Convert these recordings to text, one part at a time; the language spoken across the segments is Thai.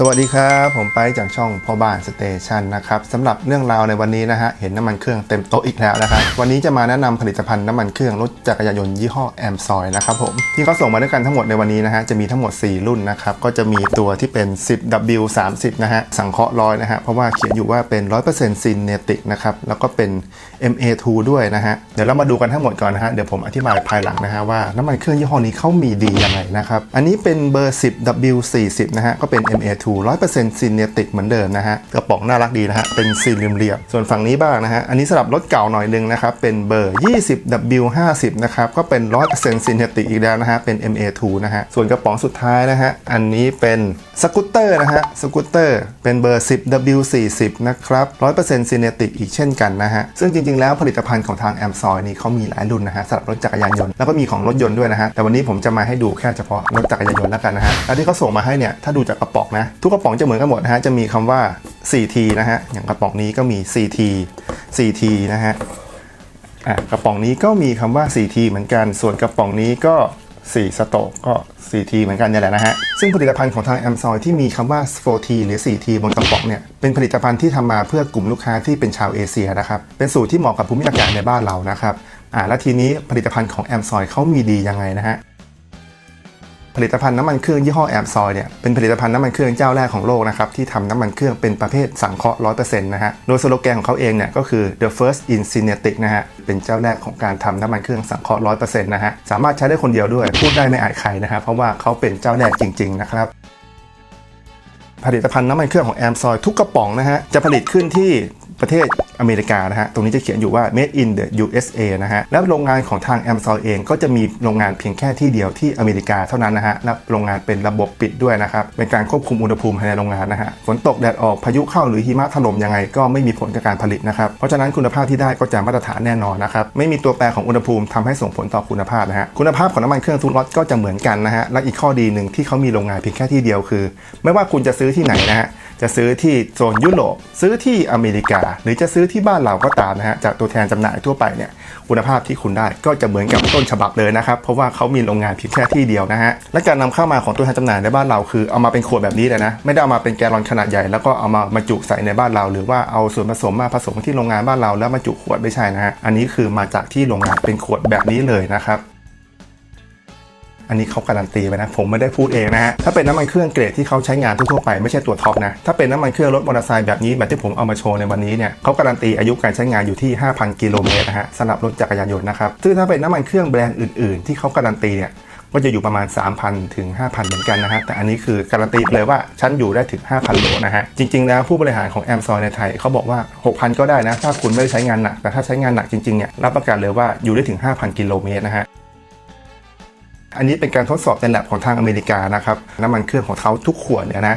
สวัสดีครับ ผมไปจากช่องพ่อบ้านสเตชันนะครับสำหรับเรื่องราวในวันนี้นะฮะ เห็นน้ำมันเครื่องเต็มโต๊ะอีกแล้วนะครับ วันนี้จะมาแนะนำผลิตภัณฑ์น้ำมันเครื่องรถจักรยานยนต์ยี่ห้อแอมซอยนะครับผม ที่เขาส่งมาด้วยกันทั้งหมดในวันนี้นะฮะ จะมีทั้งหมด 4 รุ่นนะครับ ก็จะมีตัวที่เป็น 10W30 นะฮะ สังเคราะห์ร้อยนะฮะ เพราะว่าเขียนอยู่ว่าเป็น 100%ซินเนติกนะครับ แล้วก็เป็น MA2 ด้วยนะฮะ เดี๋ยวเรามาดูกันทั้งหมดก่อนนะฮะ เดี๋ยวผมอธิบายภายหลังนะฮะว่าน้ำมันเครื่องยี่ห้อนี้เขามีดียังไงนะครับ อันนี้เป็นเบอร์ 10W40 นะฮะ ก็เป็น MA2 100%ซินเนติกเหมือนเดิมนะฮะกระป๋องน่ารักดีนะฮะเป็นสี่เหลี่ยมๆส่วนฝั่งนี้บ้างนะฮะอันนี้สำหรับรถเก่าหน่อยนึงนะครับเป็นเบอร์ 20W50 นะครับก็เป็น 100%ซินเนติกอีกแล้วนะฮะเป็น MA2 นะฮะส่วนกระป๋องสุดท้ายนะฮะอันนี้เป็นสกูตเตอร์นะฮะสกูตเตอร์เป็นเบอร์ 10W40 นะครับ 100%ซินเนติกอีกเช่นกันนะฮะ ซึ่งจริงๆ แล้วผลิตภัณฑ์ของทางแอมซอยนี่เขามีหลายรุ่นนะฮะสำหรับรถจักรยานยนต์ แล้วก็มีของรถยนต์ด้วยนะฮะ แต่วันนี้ผมจะมาให้ดูแค่เฉพาะรถจักรยานยนต์แล้วกันนะฮะ แล้วที่เขาส่งมาให้เนี่ย ถ้าดูจากกระป๋องนะทุกกระป๋องจะเหมือนกันหมดนะฮะ จะมีคำว่า 4T นะฮะ อย่างกระป๋องนี้ก็มี 4T 4T นะฮะอะกระป๋องนี้ก็มีคำว่า 4T เหมือนกัน ส่วนกระป๋องนี้ก็4สโตกก็ 4T เหมือนกันนี่แหละนะฮะ ซึ่งผลิตภัณฑ์ของทาง a m s o y ที่มีคำว่า 4T หรือ 4T บนกระป๋องเนี่ย เป็นผลิตภัณฑ์ที่ทำมาเพื่อกลุ่มลูกค้าที่เป็นชาวเอเชียนะครับ เป็นสูตรที่เหมาะกับภูมิอากาศในบ้านเรานะครับ อ่าแล้วทีนี้ผลิตภัณฑ์ของ a m s o y เขามีดียังไงนะฮะ ผลิตภัณฑ์น้ำมันเครื่องยี่ห้อแอมซอยเนี่ยเป็นผลิตภัณฑ์น้ำมันเครื่องเจ้าแรกของโลกนะครับที่ทำน้ำมันเครื่องเป็นประเภทสังเคราะห์100%นต์นะฮะโดยสโลแกนของเขาเองเนี่ยก็คือ the first in synthetic นะฮะเป็นเจ้าแรกของการทำน้ำมันเครื่องสังเคราะห์100%นะฮะสามารถใช้ได้คนเดียวด้วยพูดได้ไม่อายใครนะฮะเพราะว่าเขาเป็นเจ้าแรกจริงๆนะครับผลิตภัณฑ์น้ำมันเครื่องของแอมซอยทุกกระป๋องนะฮะจะผลิตขึ้นที่ประเทศ อเมริกานะฮะ ตรงนี้จะเขียนอยู่ว่า made in the USA นะฮะ แล้วโรงงานของทางแอมซอยเองก็จะมีโรงงานเพียงแค่ที่เดียวที่อเมริกาเท่านั้นนะฮะและโรงงานเป็นระบบปิดด้วยนะครับ เป็นการควบคุมอุณหภูมิภายในโรงงานนะฮะ ฝนตกแดดออกพายุเข้าหรือหิมะถล่มยังไงก็ไม่มีผลกับการผลิตนะครับ เพราะฉะนั้นคุณภาพที่ได้ก็จะมาตรฐานแน่นอนนะครับ ไม่มีตัวแปรของอุณหภูมิทำให้ส่งผลต่อคุณภาพนะฮะ คุณภาพของน้ำมันเครื่องทุกรถก็จะเหมือนกันนะฮะ และอีกข้อดีหนึ่งที่เขามีโรงงานเพียงแค่ที่เดียวคือ ไม่ว่าคุณจะซื้อที่ไหนนะฮะ จะซื้อที่โซนยุโรปซื้อที่อเมริกา หรือจะซื้อที่บ้านเราก็ตามนะฮะจากตัวแทนจำหน่ายทั่วไปเนี่ยคุณภาพที่คุณได้ก็จะเหมือนกับต้นฉบับเลยนะครับเพราะว่าเขามีโรงงานเพียงแค่ที่เดียวนะฮะและการนำเข้ามาของตัวแทนจำหน่ายในบ้านเราคือเอามาเป็นขวดแบบนี้เลยนะไม่ได้เอามาเป็นแกลลอนขนาดใหญ่แล้วก็เอามาบรรจุใส่ในบ้านเรา หรือว่าเอาส่วนผสมมาผสมที่โรงงานบ้านเราแล้วบรรจุขวดไม่ใช่นะฮะอันนี้คือมาจากที่โรงงานเป็นขวดแบบนี้เลยนะครับ อันนี้เขาการันตีไปนะ ผมไม่ได้พูดเองนะฮะ ถ้าเป็นน้ำมันเครื่องเกรดที่เขาใช้งานทั่วๆไปไม่ใช่ตัวท็อปนะ ถ้าเป็นน้ำมันเครื่องรถมอเตอร์ไซค์แบบนี้แบบที่ผมเอามาโชว์ในวันนี้เนี่ยเขาการันตีอายุการใช้งานอยู่ที่ 5,000 กิโลเมตรนะฮะสำหรับรถจักรยานยนต์นะครับซึ่งถ้าเป็นน้ำมันเครื่องแบรนด์อื่นๆ ที่เขาการันตีเนี่ยก็จะอยู่ประมาณ 3,000 ถึง 5,000 เหมือนกันนะฮะ แต่อันนี้คือการันตีเลยว่าฉันอยู่ได้ถึง 5,000 โลนะฮะ จริง ๆ แล้วผู้บริหารของแอมซอยในไทยเขาบอกว่า 6,000 ก็ได้นะ ถ้าคุณไม่ได้ใช้งานหนัก แต่ถ้าใช้งานหนักจริง ๆ เนี่ย รับประกันเลยว่าอยู่ได้ถึง 5,000 กิโลเมตรนะฮะ อันนี้เป็นการทดสอบในแลบของทางอเมริกานะครับน้ำมันเครื่องของเขาทุกขวดเนี่ยนะ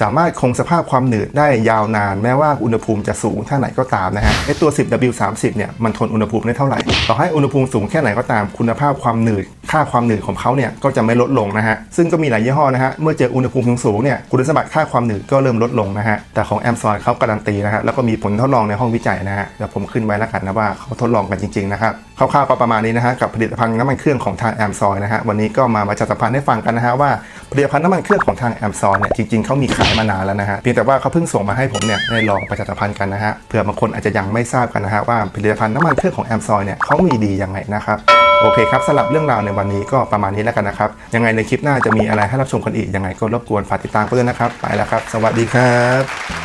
สามารถคงสภาพความหนืดได้ยาวนาน แม้ว่าอุณหภูมิจะสูงเท่าไหนก็ตามนะฮะไอตัว 10W30 เนี่ยมันทนอุณหภูมิได้เท่าไหร่ ต่อให้อุณหภูมิสูงแค่ไหนก็ตาม คุณภาพความหนืด ค่าความหนืดของเขาเนี่ยก็จะไม่ลดลงนะฮะ ซึ่งก็มีหลายยี่ห้อนะฮะ เมื่อเจออุณหภูมิสูงๆเนี่ยคุณสมบัติค่าความหนืดก็เริ่มลดลงนะฮะ แต่ของแอมซอยเขาการันตีนะฮะ แล้วก็มีผลทดลองในห้องวิจัยนะฮะ เดี๋ยวผมขึ้นไว้แล้วกันนะว่าเขาทดลองกันจริงๆนะครับคร่าวๆก็ประมาณนี้นะฮะกับผลิตภัณฑ์น้ำมันเครื่องของทางแอมซอยนะฮะวันนี้ก็มาประชาสัมพันธ์ให้ฟังกันนะฮะว่าผลิตภัณฑ์น้ำมันเครื่องของทางแอมซอยเนี่ยจริงๆเขามีขายมานานแล้วนะฮะเพียงแต่ว่าเขาเพิ่งส่งมาให้ผมเนี่ยได้ลองประชาสัมพันธ์กันนะฮะเผื่อบางคนอาจจะยังไม่ทราบกันนะฮะว่าผลิตภัณฑ์น้ำมันเครื่องของแอมซอยเนี่ยเขามีดียังไงนะครับโอเคครับสำหรับเรื่องราวในวันนี้ก็ประมาณนี้แล้วกันนะครับ ยังไงในคลิปหน้าจะมีอะไรให้รับชมกันอีกยังไงก็รบกวนฝากติดตามกันด้วยนะครับ ไปแล้วครับ สวัสดีครับ